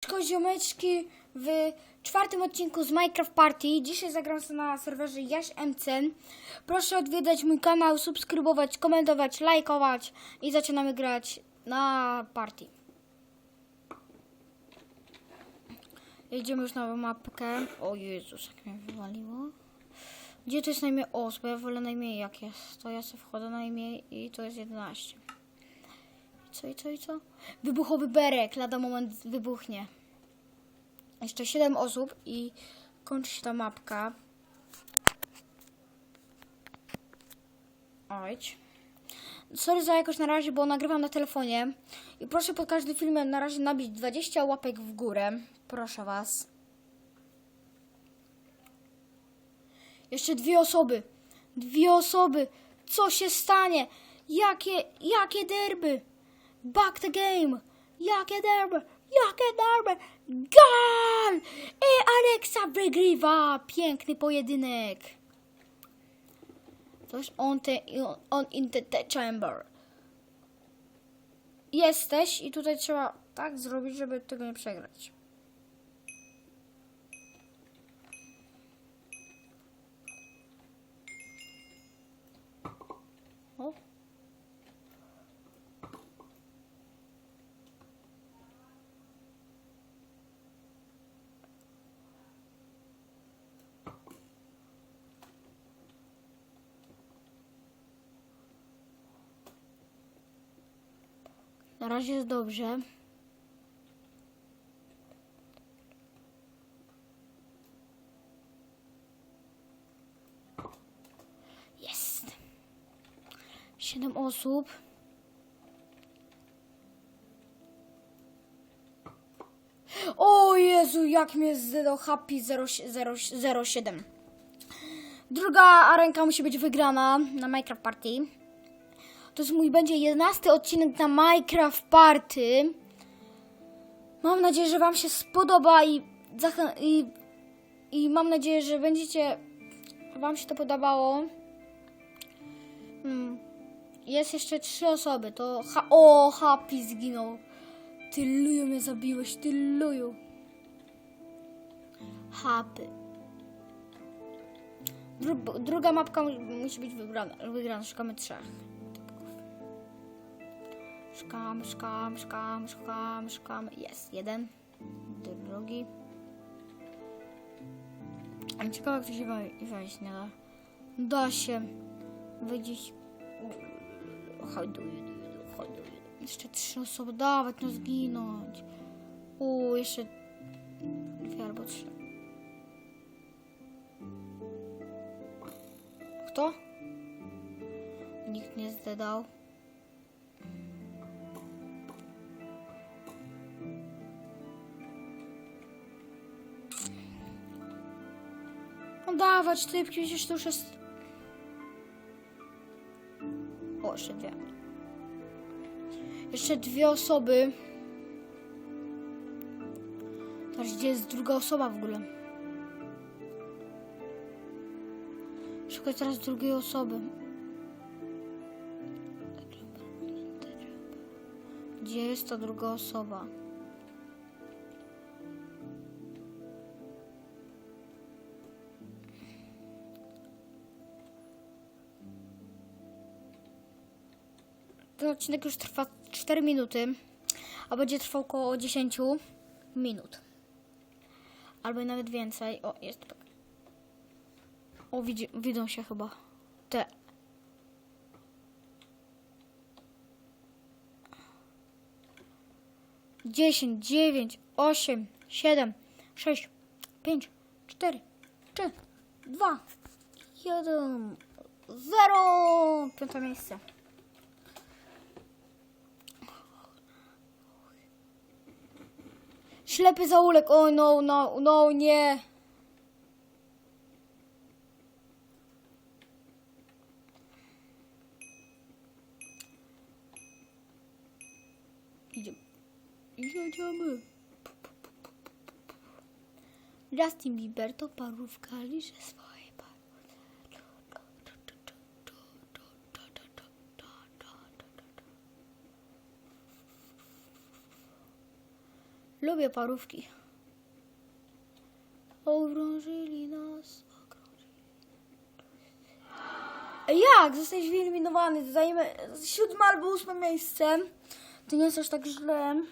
Cześć ziomeczki w czwartym odcinku z Minecraft Party. Dzisiaj zagram na serwerze Jaś MC. Proszę odwiedzać mój kanał, subskrybować, komentować, lajkować i zaczynamy grać na party. Jedziemy już na mapkę. O Jezus, jak mnie wywaliło. Gdzie to jest najmniej os? Bo ja wolę najmniej jak jest. To ja sobie wchodzę najmniej i to jest 11. Co i co i co? Wybuchowy berek, lada moment wybuchnie. Jeszcze 7 osób i kończy się ta mapka. Ojdź. Sorry za jakoś na razie, bo nagrywam na telefonie. I proszę pod każdym filmem na razie nabić 20 łapek w górę. Proszę was. Jeszcze dwie osoby. Dwie osoby. Co się stanie? Jakie, jakie derby? Back the game. Jakie derby? Jakie derby? Gal! I Alexa wygrywa. Piękny pojedynek. Coś on, te, on in the, the chamber. Jesteś i tutaj trzeba tak zrobić, żeby tego nie przegrać. O. Na razie jest dobrze. Jest. Siedem osób. O Jezu, jak mnie zdał Happy 007. Druga arenka musi być wygrana na Minecraft Party. To jest mój będzie 11 odcinek na Minecraft Party. Mam nadzieję, że Wam się spodoba i, i, i mam nadzieję, że będziecie Wam się to podobało. Hmm. Jest jeszcze trzy osoby. To ha- o, Happy zginął. Ty luju mnie zabiłeś, ty luju. Happy. Dru- druga mapka mu- musi być wybrana, wygrana. Szukamy trzech. Szukam, szukam, szukam, szukam, szukam. Jest jeden. Drugi. Ciekawe, jak to się we- wejść nie da. Da się. Wyjść. Hoduję, hoduję. Jeszcze trzy osoby. Dawać, no zginąć. U, jeszcze dwie albo trzy. Kto? Nikt nie zdedał. No dawać, ty przecież to już jest... O, jeszcze dwie. Jeszcze dwie osoby. Teraz gdzie jest druga osoba w ogóle? Szukaj teraz drugiej osoby. Gdzie jest ta druga osoba? Ten odcinek już trwa 4 minuty, a będzie trwał około 10 minut. Albo nawet więcej. O, jest. O, widzi, widzą się chyba. Te. Dziesięć, dziewięć, osiem, siedem, sześć, pięć, cztery, trzy, dwa, jeden, zero. Piąte miejsce. Ślepy zaułek. O no, no, no, nie. Idziemy. Jedziemy. Justin Bieber to parówka liże swoje parówki. Lubię parówki. Okrążyli nas. Okrążyli. Jak? Zostałeś wyeliminowany. Zajmę siódme albo ósme miejsce. To nie jest aż tak źle.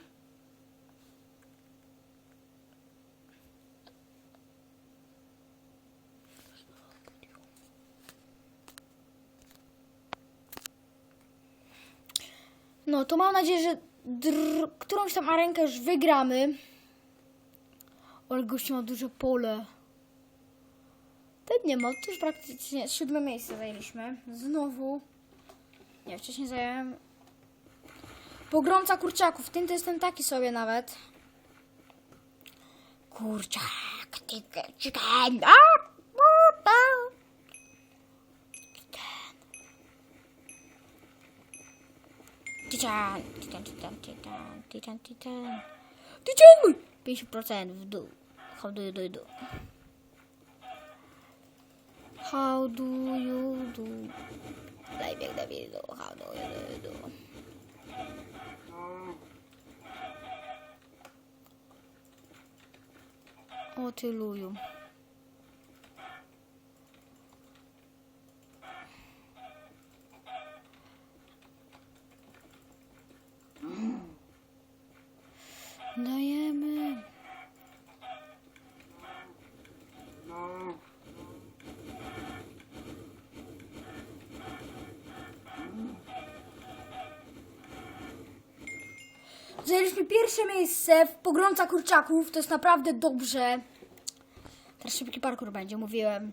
No, to mam nadzieję, że dr- którąś tam arenkę już wygramy. Ale gościu ma duże pole. Ten nie ma, to już praktycznie siódme miejsce zajęliśmy. Znowu. Nie, wcześniej zająłem... Pogromca kurczaków. Ten to jestem taki sobie nawet. Kurczak, chicken, Titan, titan, titan, titan, titan, titan. Titan mój! 50% w. How do you do, do? How do you do? Daj bieg, daj bieg, do. How do you do, do? O Zajęliśmy pierwsze miejsce w pogromca kurczaków. To jest naprawdę dobrze. Teraz szybki parkour będzie, mówiłem.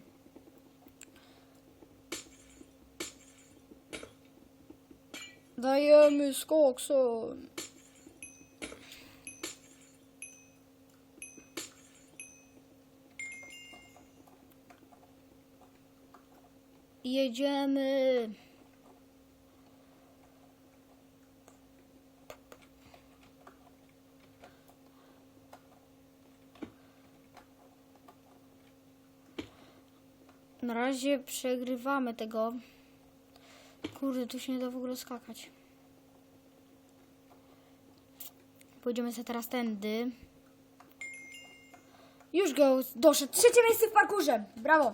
Dajemy z koksem. Jedziemy. Na razie przegrywamy tego. Kurde, tu się nie da w ogóle skakać. Pójdziemy sobie teraz tędy. Już go doszedł. Trzecie miejsce w parkurze. Brawo.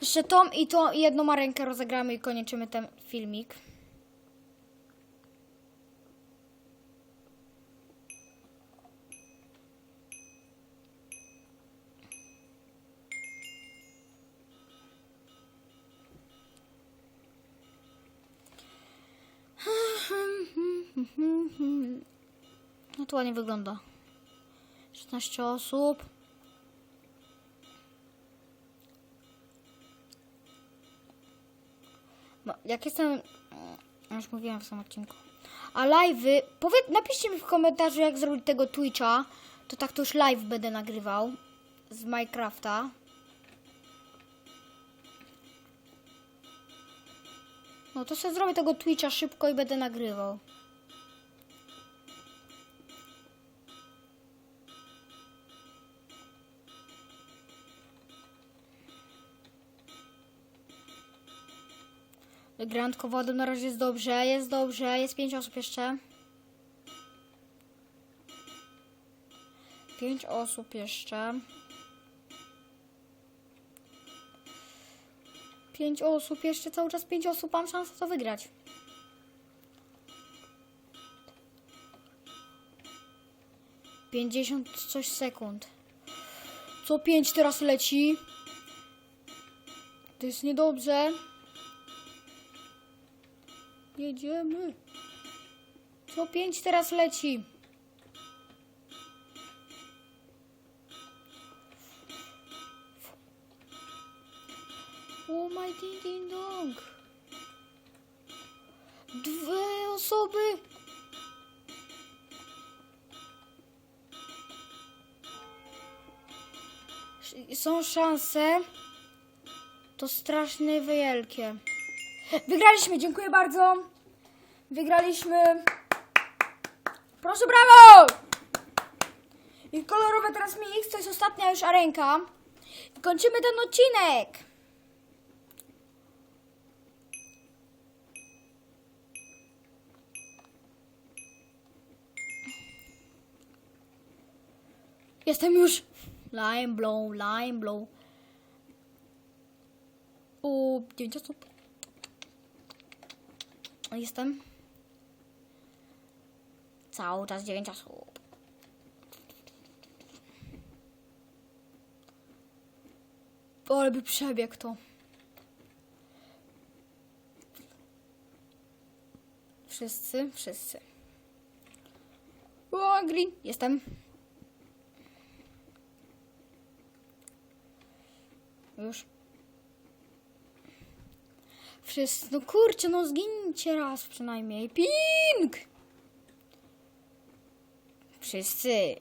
Jeszcze tą i tą i jedną rękę rozegramy i kończymy ten filmik. No to ładnie wygląda. 16 osób. No, jak jestem. mm, Już mówiłam w samym odcinku. A live'y. Powie, napiszcie mi w komentarzu, jak zrobić tego Twitcha. To tak to już live będę nagrywał. Z Minecrafta. No to sobie zrobię tego Twitcha szybko i będę nagrywał. Grantko wodą na razie jest dobrze, jest dobrze, jest pięć osób jeszcze. Pięć osób jeszcze. Pięć osób, jeszcze cały czas pięć osób, mam szansę to wygrać. Pięćdziesiąt coś sekund. Co pięć teraz leci? To jest niedobrze. Jedziemy. Co pięć teraz leci. O my ding ding dong. Dwie osoby. Są szanse. To strasznie wielkie. Wygraliśmy, dziękuję bardzo. Wygraliśmy. Proszę, brawo! I kolorowe teraz mi ich, to jest ostatnia już arenka. I kończymy ten odcinek. Jestem już. Lime blow, lime blow. U 9 osób. Jestem. Cały czas 9 osób. Ale by przebiegł to. Wszyscy, wszyscy. O, green. Jestem. Już. Wszyscy, no kurczę, no zginijcie raz przynajmniej. Ping! Wszyscy.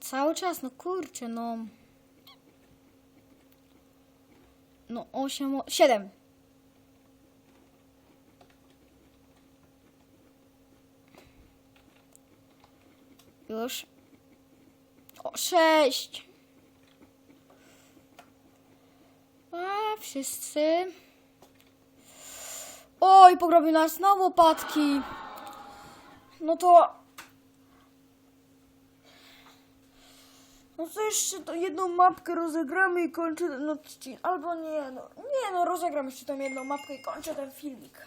Cały czas, no kurczę, no. No 8, 7. Już. O, sześć. A, wszyscy. Oj, pogrobił nas na łopatki. No to... No to jeszcze to jedną mapkę rozegramy i kończę ten odcinek. Albo nie, no. Nie, no rozegram jeszcze tą jedną mapkę i kończę ten filmik.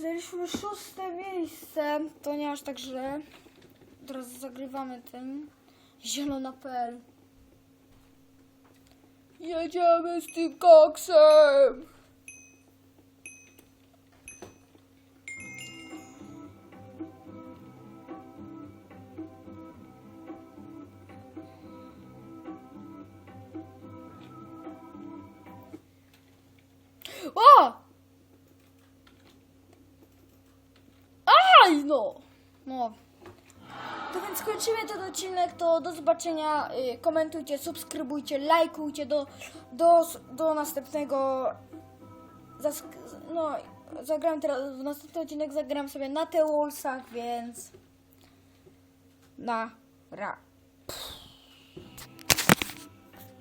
Zajęliśmy szóste miejsce. To nie aż tak źle. Teraz zagrywamy tym. Zielona.pl Jedziemy z tym koksem! No! No. To więc kończymy ten odcinek, to do zobaczenia. Y, komentujcie, subskrybujcie, lajkujcie do, do, do następnego. Zask- no, zagram teraz, w następny odcinek zagram sobie na The Wallsach, więc na ra.